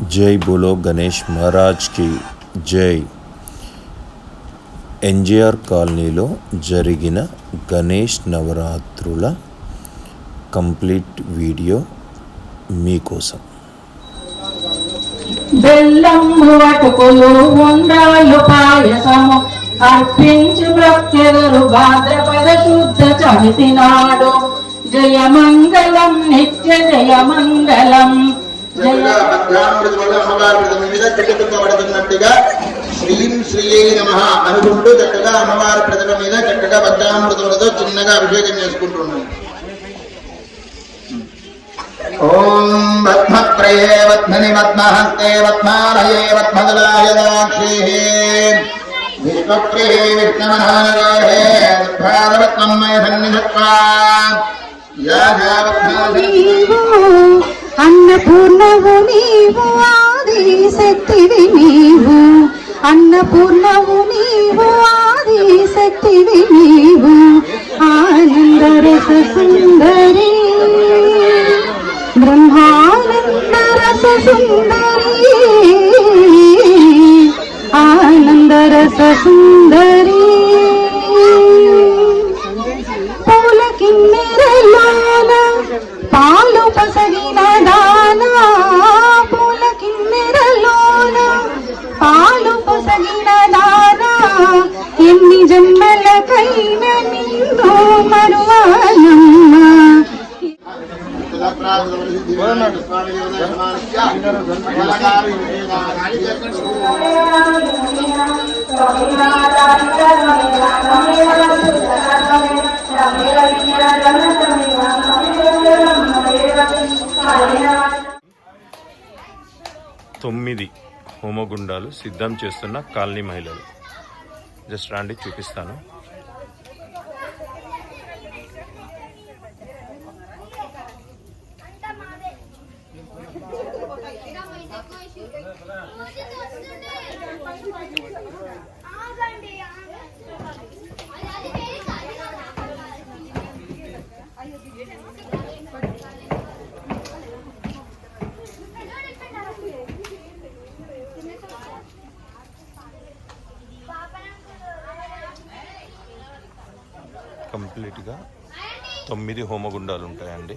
జై బులో గణేష్ మహారాజ్కి జై. ఎన్జిఆర్ కాలనీలో జరిగిన గణేష్ నవరాత్రుల కంప్లీట్ వీడియో మీకోసం. బెల్లము అటుకులు ఉండ్రాళ్ళు పాయసము అర్పించి భక్తులు భాద్రపద శుద్ధ చవితి నాడు. జయమంగళం నిత్య జయమంగళం జయ వల్ల అమ్మవారి మీద కట్టుకుపబడుతున్నట్టుగా శ్రీం శ్రీయే నమ అనుకుంటూ చక్కగా అమ్మవారి ప్రతిమ మీద చక్కగా భద్రామృతములతో చిన్నగా అభిషేకం చేసుకుంటున్నాను ఓం పద్మప్రయే పద్మని పద్మహస్తే పద్మాలయే పద్మదలాయదాక్షి. విశ్వప్రియే సన్నిధత్వా. అన్నపూర్ణవు నీవు ఆది శక్తివి నీవు అన్నపూర్ణవు నీవు ఆది శక్తివి నీవు ఆనంద రస సుందరి బ్రహ్మానంద రస సుందరి ఆనంద రస సుందరి హోమగుండాలు సిద్ధం చేస్తున్న కాలనీ మహిళలు. జస్ట్ రాండి చూపిస్తాను. కంప్లీట్గా తొమ్మిది హోమగుండాలు ఉంటాయండి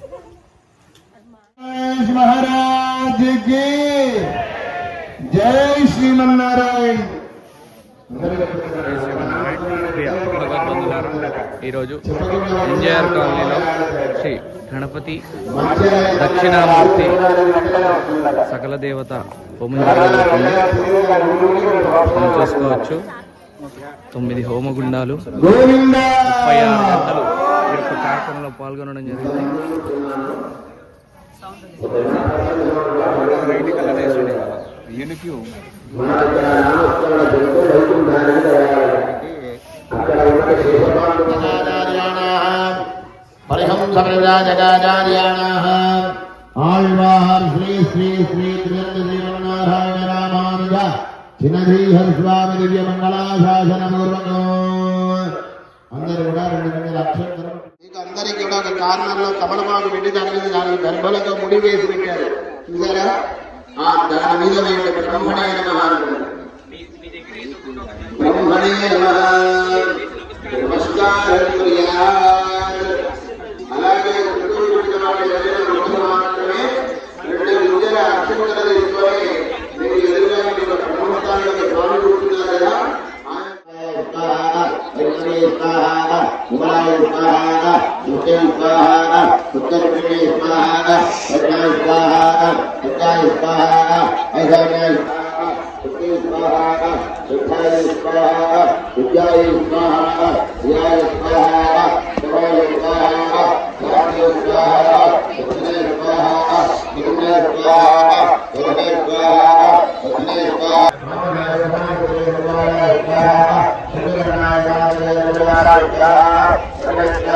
జై శ్రీమన్నారాయణ. ఈరోజు ఎన్జేఆర్ కాలనీలో శ్రీ గణపతి దక్షిణామూర్తి సకల దేవత మనం చూసుకోవచ్చు. తొమ్మిది హోమగుండాలు ముప్పై ఆరు గంటలు ఈ యొక్క కార్యక్రమంలో పాల్గొనడం జరిగింది. పరిహంసప్రజాజగాచార్యాణాः ఆళ్వార్ శ్రీ శ్రీ శ్రీ త్రియంత శ్రీమన్నారాయణ రామానుజ. చిన్నధీహర్ స్వామి దివ్య మంగళాశాసనమూర్వకం అందరూ కూడా రెండు వందల అక్షరం మీకు అందరికీ కూడా ఒక కారణంలో తమలపాకు పెట్టి దాని మీద దానికి గర్భలతో ముడి వేసి పెట్టారు. చూసారా? ఆ దాని మీద వేయండి బ్రహ్మణే నమ. బ్రహ్మణే నమః. నమస్కారం स्वाहा मुखे स्वाहा उत्तरपुण्य स्वाहा पचाय स्वाहा पचाय स्वाहा अधनय स्वाहा सुखाय स्वाहा विद्याय स्वाहा धियाय स्वाहा समाय स्वाहा स्वामय स्वाहा सुखने स्वाहा निगमय स्वाहा सुखने स्वाहा सुखने स्वाहा स्वाहा स्वाहा स्वाहा स्वाहा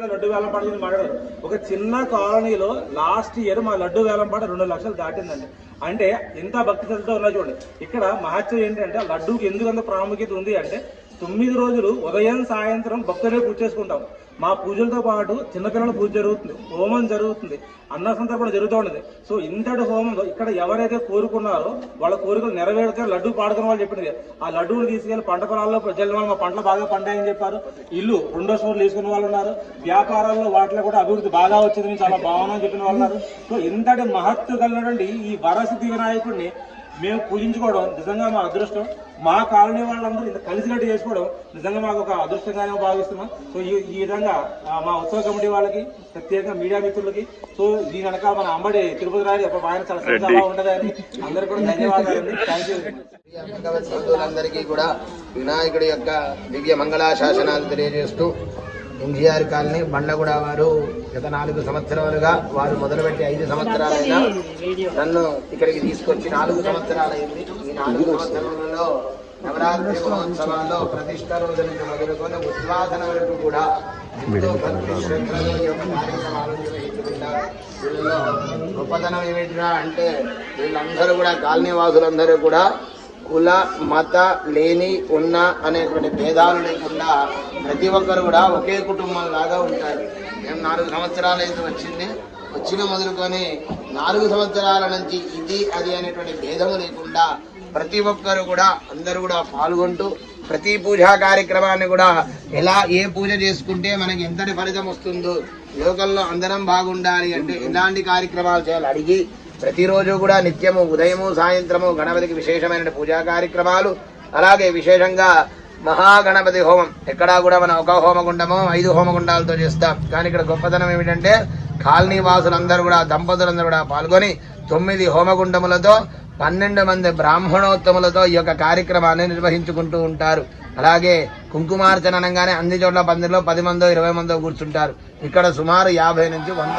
చోట్ల లడ్డు వేలం పాట గురించి మాట్లాడారు ఒక చిన్న కాలనీలో లాస్ట్ ఇయర్ మా లడ్డు వేలంపాట రెండు లక్షలు దాటిందండి. అంటే ఎంత భక్తి శ్రద్ధతో ఉన్నా చూడండి. ఇక్కడ మహత్యం ఏంటంటే లడ్డూకి ఎందుకు అంత ప్రాముఖ్యత ఉంది అంటే తొమ్మిది రోజులు ఉదయం సాయంత్రం భక్తులే పూజ చేసుకుంటాం. మా పూజలతో పాటు చిన్నపిల్లల పూజ జరుగుతుంది. హోమం జరుగుతుంది. అన్న సందర్భం జరుగుతూ ఉండదు సో ఇంతటి హోమంలో ఇక్కడ ఎవరైతే కోరుకున్నారో వాళ్ళ కోరికలు నెరవేరితే లడ్డు పాడుకున్న వాళ్ళు చెప్పింది ఆ లడ్డూలు తీసుకెళ్ళి పంట పొలాల్లో ప్రజల వాళ్ళు మా పంటలు బాగా పండాయని చెప్పారు. ఇల్లు రెండో స్టోర్లు తీసుకున్న వాళ్ళు ఉన్నారు. వ్యాపారాల్లో వాటిలో కూడా అభివృద్ధి బాగా వచ్చింది మేము చాలా భావన చెప్పిన వాళ్ళు ఉన్నారు. సో ఇంతటి మహత్తు కలిగినటువంటి ఈ వరసిద్ధి వినాయకుడిని మేము పూజించుకోవడం నిజంగా మా అదృష్టం. మా కాలనీ వాళ్ళందరూ ఇంత కలిసికట్టు చేసుకోవడం నిజంగా మాకు ఒక అదృష్టంగానే భావిస్తున్నాం. సో ఈ ఈ విధంగా మా ఉత్సవ కమిటీ వాళ్ళకి ప్రత్యేకంగా మీడియా మిత్రులకి సో దీని వెనక మన అంబడి తిరుపతి రాయుడు ఒక ఆయన చాలా సంతోషంగా ఉంటుందని అందరికీ కూడా ధన్యవాదాలు థ్యాంక్ యూ బంధువులందరికీ కూడా వినాయకుడి యొక్క దివ్య మంగళాశాసనాలు తెలియజేస్తూ ఎన్జిఆర్ కాలనీ బండగూడ వారు గత నాలుగు సంవత్సరాలుగా వారు మొదలుపెట్టి ఐదు సంవత్సరాలైనా నన్ను ఇక్కడికి తీసుకొచ్చి నాలుగు సంవత్సరాలైంది. ఈ నాలుగు సంవత్సరాలలో నవరాత్రి మహోత్సవాల్లో ప్రతిష్ట రోజు నుంచి మొదలుకొని ఉద్వాసన వరకు కూడా ఎంతో భక్తి యొక్క కార్యక్రమాలు నిర్వహించుకుంటారు. వీళ్ళలో గొప్పతనం ఏమిటిరా అంటే వీళ్ళందరూ కూడా కాలనీ వాసులందరూ కూడా కుల మత లేని ఉన్న అనేటువంటి భేదాలు లేకుండా ప్రతి ఒక్కరు కూడా ఒకే కుటుంబం లాగా ఉంటారు. మేము నాలుగు సంవత్సరాలు అయితే వచ్చింది? వచ్చిన మొదలుకొని నాలుగు సంవత్సరాల నుంచి ఇది అది అనేటువంటి భేదము లేకుండా ప్రతి ఒక్కరు కూడా అందరూ కూడా పాల్గొంటూ ప్రతి పూజా కార్యక్రమాన్ని కూడా ఎలా ఏ పూజ చేసుకుంటే మనకి ఎంతటి ఫలితం వస్తుందో లోకంలో అందరం బాగుండాలి అంటే ఎలాంటి కార్యక్రమాలు చేయాలి అడిగి ప్రతిరోజు కూడా నిత్యము ఉదయము సాయంత్రము గణపతికి విశేషమైన పూజా కార్యక్రమాలు. అలాగే విశేషంగా మహాగణపతి హోమం. ఎక్కడా కూడా మనం ఒక హోమగుండము ఐదు హోమగుండాలతో చేస్తాం. కానీ ఇక్కడ గొప్పతనం ఏమిటంటే కాలనీ వాసులందరూ కూడా దంపతులందరూ కూడా పాల్గొని తొమ్మిది హోమగుండములతో పన్నెండు మంది బ్రాహ్మణోత్తములతో ఈ యొక్క కార్యక్రమాన్ని నిర్వహించుకుంటూ ఉంటారు. అలాగే కుంకుమార్చన అనగానే అన్ని చోట్ల పందిరిలో పది మందో ఇరవై మందో కూర్చుంటారు. ఇక్కడ సుమారు యాభై నుంచి వంద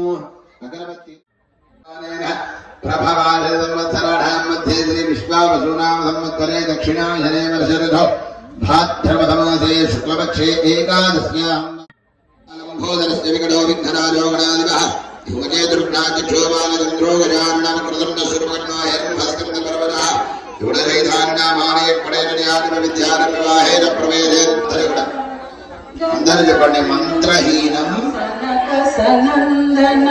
గణాధిపः యువకే దుర్గాచక్షోబాలచంద్రో గజాన్నమకృతం శుర్వన్నో హేర్భస్కృత పర్వతः యుడరైధాన్నామానే పడేయాదిమ విద్యాన ప్రవాహేన ప్రవేదే అందరూ చెప్పండి మంత్రహీనం సనక సనందన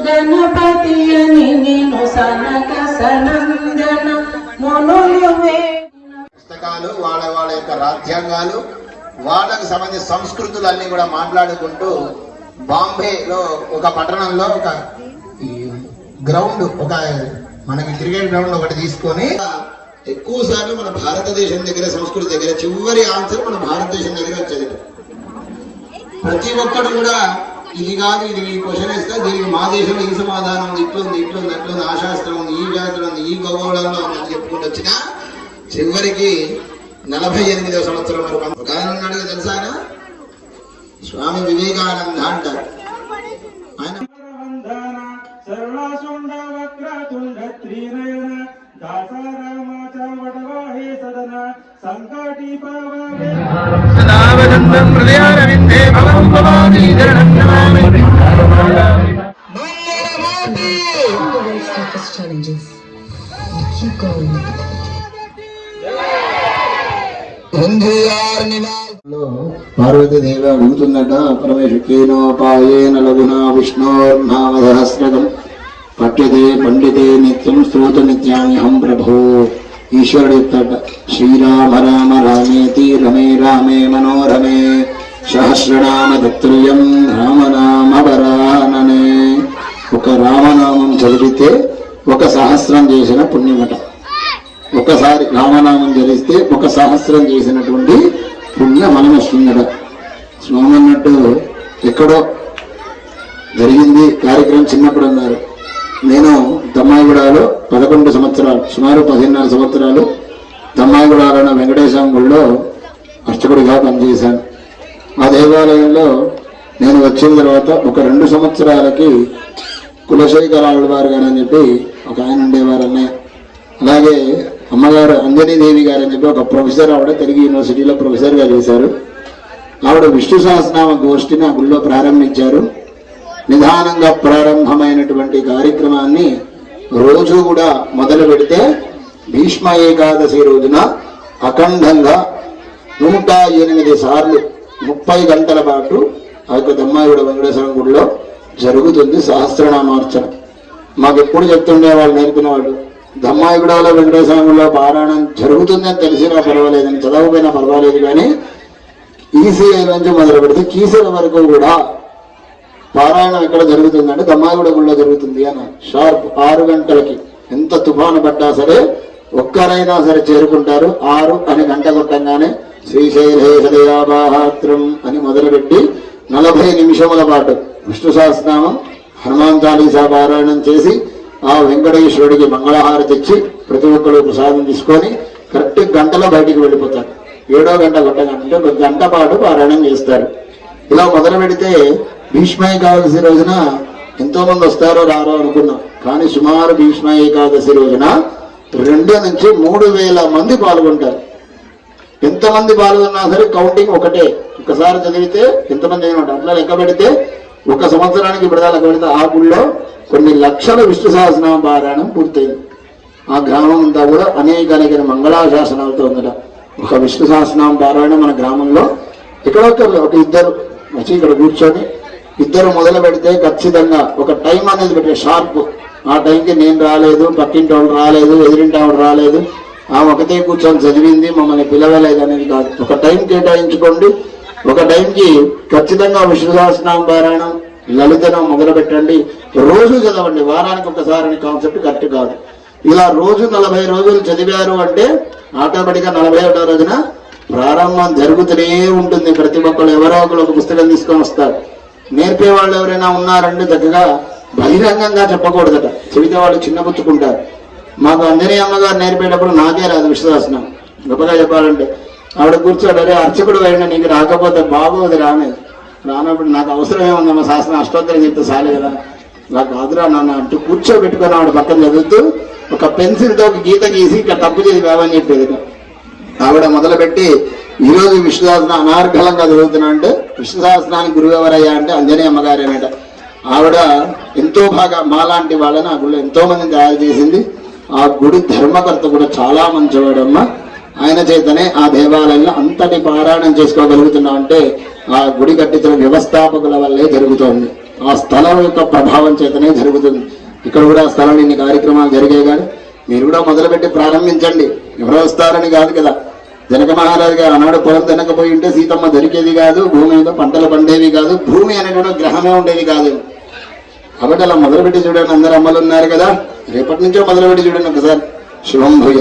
గణపతి అని నేను సనక సనందన యొక్క వాళ్ళకు సంబంధించిన సంస్కృతులన్నీ కూడా మాట్లాడుకుంటూ బాంబేలో ఒక పట్టణంలో ఒక గ్రౌండ్ ఒక మనకి క్రికెట్ గ్రౌండ్ ఒకటి తీసుకొని ఎక్కువ సార్లు మన భారతదేశం దగ్గర సంస్కృతి దగ్గర చివరి ఆన్సర్ మన భారతదేశం దగ్గర వచ్చేది. ప్రతి ఒక్కడు కూడా ఇది కాదు ఇది ఈ క్వశ్చన్ ఇస్తే దీనికి మా దేశంలో ఈ సమాధానం ఉంది ఇట్లుంది ఇట్లుంది అట్లుంది ఆ శాస్త్రం ఉంది ఈ శాస్త్రం ఉంది ఈ గౌరవంలో ఉంది అని చెప్పుకుంటూ వచ్చిన చివరికి నలభై ఎనిమిదవ సంవత్సరం వరకు ఒక ఆయన ఉన్నాడు తెలుసా ఆయన స్వామి వివేకానంద అంటారు ఆయన వక్రతుండ త్రినయన హృదయారవిందే భవం భవామి నమామి toughest challenges. You keep going. Parvatidevi అడుగుతుందట పరమేశ్వకేనోపాయేన లఘునా విష్ణోర్నామ సహస్రకం పఠ్యతే పండితే నిత్యం శ్రోత నిత్యాన్యహం ప్రభో. ఈశ్వరుడు చెప్తాట శ్రీరామ రామ రామేతి రమే రామే మనోరమే సహస్రనామ తత్తుల్యం రామనామ వరాననే ఒక రామనామం చదివితే ఒక సహస్రం చేసిన పుణ్యమట. ఒకసారి రామనామం జరిస్తే ఒక సహస్రం చేసినటువంటి పుణ్య మనం వస్తుందట స్వామి అన్నట్టు ఎక్కడో జరిగింది కార్యక్రమం చిన్నప్పుడు అన్నారు. నేను దమ్మాయిగుడాలో పదకొండు సంవత్సరాలు సుమారు పదిన్నర సంవత్సరాలు దమ్మాయిగూడలో వెంకటేశ్వరం గుడిలో అర్చకుడిగా పనిచేశాను. ఆ దేవాలయంలో నేను వచ్చిన తర్వాత ఒక రెండు సంవత్సరాలకి కులశేఖర ఆళ్వారు గారు అని చెప్పి ఒక ఆయన ఉండేవారు అన్నయ్య అలాగే అమ్మగారు అంజనీదేవి గారు అని చెప్పి ఒక ప్రొఫెసర్ ఆవిడ తెలుగు యూనివర్సిటీలో ప్రొఫెసర్గా చేశారు. ఆవిడ విష్ణు సహస్రనామ గోష్ఠిని ఆ గుళ్ళో ప్రారంభించారు. నిదానంగా ప్రారంభమైనటువంటి కార్యక్రమాన్ని రోజు కూడా మొదలు పెడితే భీష్మ ఏకాదశి రోజున అఖండంగా నూట ఎనిమిది సార్లు ముప్పై గంటల పాటు ఆ యొక్క దమ్మాయిగూడ వెంకటేశ్వర గుడిలో జరుగుతుంది సహస్రనామార్చన. మాకు ఎప్పుడు చెప్తుండే వాళ్ళు నేర్పిన వాళ్ళు దమ్మాయిగూడలో వెంకటేశ్వర పారాయణం జరుగుతుందని తెలిసినా పర్వాలేదని చదవకపోయినా పర్వాలేదు కానీ ఈసీఐ నుంచి మొదలు పెడితే కీసీల వరకు కూడా పారాయణం ఎక్కడ జరుగుతుందంటే దమ్మాయిగూడ గుళ్ళో జరుగుతుంది అని. షార్ప్ ఆరు గంటలకి. ఎంత తుఫాను పడ్డా సరే ఒక్కరైనా సరే చేరుకుంటారు. ఆరు అని గంట కొట్టంగానే శ్రీశైలేశదయాబాహాత్రం అని మొదలుపెట్టి నలభై నిమిషముల పాటు విష్ణు సహస్రనామం హనుమాన్ చాలీసా పారాయణం చేసి ఆ వెంకటేశ్వరుడికి మంగళహారతి ఇచ్చి ప్రతి ఒక్కరు ప్రసాదం తీసుకొని కరెక్ట్ గంటలో బయటికి వెళ్ళిపోతారు. ఏడో గంట కొట్టగంటే ఒక గంట పాటు పారాయణం చేస్తారు. ఇలా మొదలు పెడితే భీష్మ ఏకాదశి రోజున ఎంతో మంది వస్తారో రారో అనుకున్నాం. కానీ సుమారు భీష్మ ఏకాదశి రోజున రెండు నుంచి మూడు వేల మంది పాల్గొంటారు. ఎంతమంది పాల్గొన్నా సరే కౌంటింగ్ ఒకటే. ఒకసారి చదివితే ఎంతమంది ఏమంటారు అట్లా లెక్క పెడితే ఒక సంవత్సరానికి ఇప్పుడు లెక్క పెడితే ఆ గుళ్ళో కొన్ని లక్షల విష్ణు సహస్రనామ పారాయణం పూర్తయింది. ఆ గ్రామం అంతా కూడా అనేక అనేక మంగళాశాసనాలతో ఉందట. ఒక విష్ణు సహస్రనామ పారాయణం మన గ్రామంలో ఎక్కడొక్క ఒక ఇద్దరు వచ్చి ఇక్కడ కూర్చొని ఇద్దరు మొదలు పెడితే ఖచ్చితంగా ఒక టైం అనేది పెట్టే షార్ప్. ఆ టైంకి నేను రాలేదు పక్కింటి వాళ్ళు రాలేదు ఎదిరింటి ఆవిడ రాలేదు. ఆ ఒకతే కూర్చొని చదివింది మమ్మల్ని పిలవలేదు అనేది కాదు. ఒక టైం కేటాయించుకోండి. ఒక టైంకి ఖచ్చితంగా విష్ణు సహస్రనామ పారాయణం లలితనం మొదలు పెట్టండి రోజు చదవండి వారానికి ఒకసారి అనే కాన్సెప్ట్ కరెక్ట్ కాదు. ఇలా రోజు నలభై రోజులు చదివారు అంటే ఆటోమేటిక్గా నలభై ఒకటో రోజున ప్రారంభం జరుగుతూనే ఉంటుంది. ప్రతి ఒక్కరు ఎవరో ఒకరు ఒక పుస్తకం తీసుకొని వస్తారు. నేర్పే వాళ్ళు ఎవరైనా ఉన్నారంటే చక్కగా బహిరంగంగా చెప్పకూడదట. చెబితే వాళ్ళు చిన్నపుచ్చుకుంటారు మాకు అంజనీ అమ్మగారు నేర్పేటప్పుడు నాకే రాదు విశ్వదాసనం. గొప్పగా చెప్పాలంటే. ఆవిడ కూర్చోడు అరే అర్చకుడు అయినా నీకు రాకపోతే బాగోదు రానే రానప్పుడు నాకు అవసరం ఏముందమ్మా శాస్త్రం అష్టోత్తరం చెప్తే చాలు కదా. నాకు కాదురా నాన్న అంటూ కూర్చోబెట్టుకొని ఆవిడ పక్కన చదువుతూ ఒక పెన్సిల్తో ఒక గీత గీసి ఇక్కడ తప్పు చేసి కావని చెప్పేది. ఆవిడ మొదలుపెట్టి ఈ రోజు విష్ణుదాసన అనార్ఘలంగా చదువుతున్నా అంటే విష్ణుదాసనానికి గురువు ఎవరయ్యా అంటే అంజనీ అమ్మగారేనట ఆవిడ ఎంతో బాగా మాలాంటి వాళ్ళని ఆ గుడిలో ఎంతో మందిని తయారు చేసింది. ఆ గుడి ధర్మకర్త కూడా చాలా మంచివాడమ్మ. ఆయన చేతనే ఆ దేవాలయంలో అంతటి పారాయణం చేసుకోగలుగుతున్నా అంటే ఆ గుడి కట్టించిన వ్యవస్థాపకుల వల్లే జరుగుతోంది. ఆ స్థలం యొక్క ప్రభావం చేతనే జరుగుతుంది. ఇక్కడ కూడా స్థలం ఇన్ని కార్యక్రమాలు జరిగాయి కానీ మీరు కూడా మొదలుపెట్టి ప్రారంభించండి. ఎవరో వస్తారని కాదు కదా. జనక మహారాజు గారు ఆనాడు పొలం తినకపోయి ఉంటే సీతమ్మ దొరికేది కాదు భూమి మీద పంటలు పండేవి కాదు భూమి అనేటువంటి గ్రహమే ఉండేది కాదు. కాబట్టి అలా మొదలుపెట్టి చూడండి అందరు అమ్మలు ఉన్నారు కదా. రేపటి నుంచో మొదలుపెట్టి చూడండి ఒకసారి. శుభం భూయ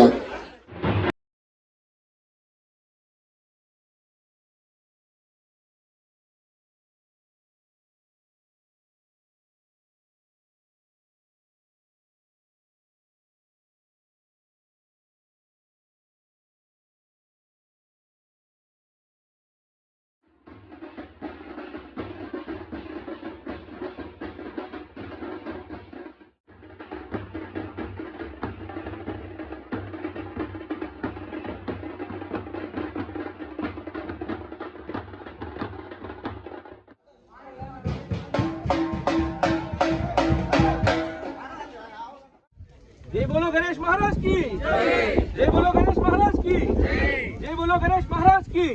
बोलो गणेश महाराज की जय बोलो गणेश महाराज की जय बोलो गणेश महाराज की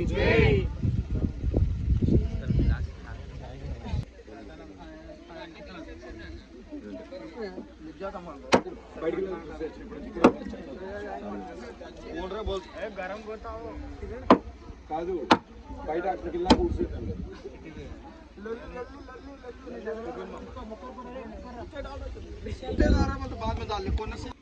కాదు బయట అక్కడికి వెళ్ళా కూర్చుంటాను बाद में डाल ले कौन से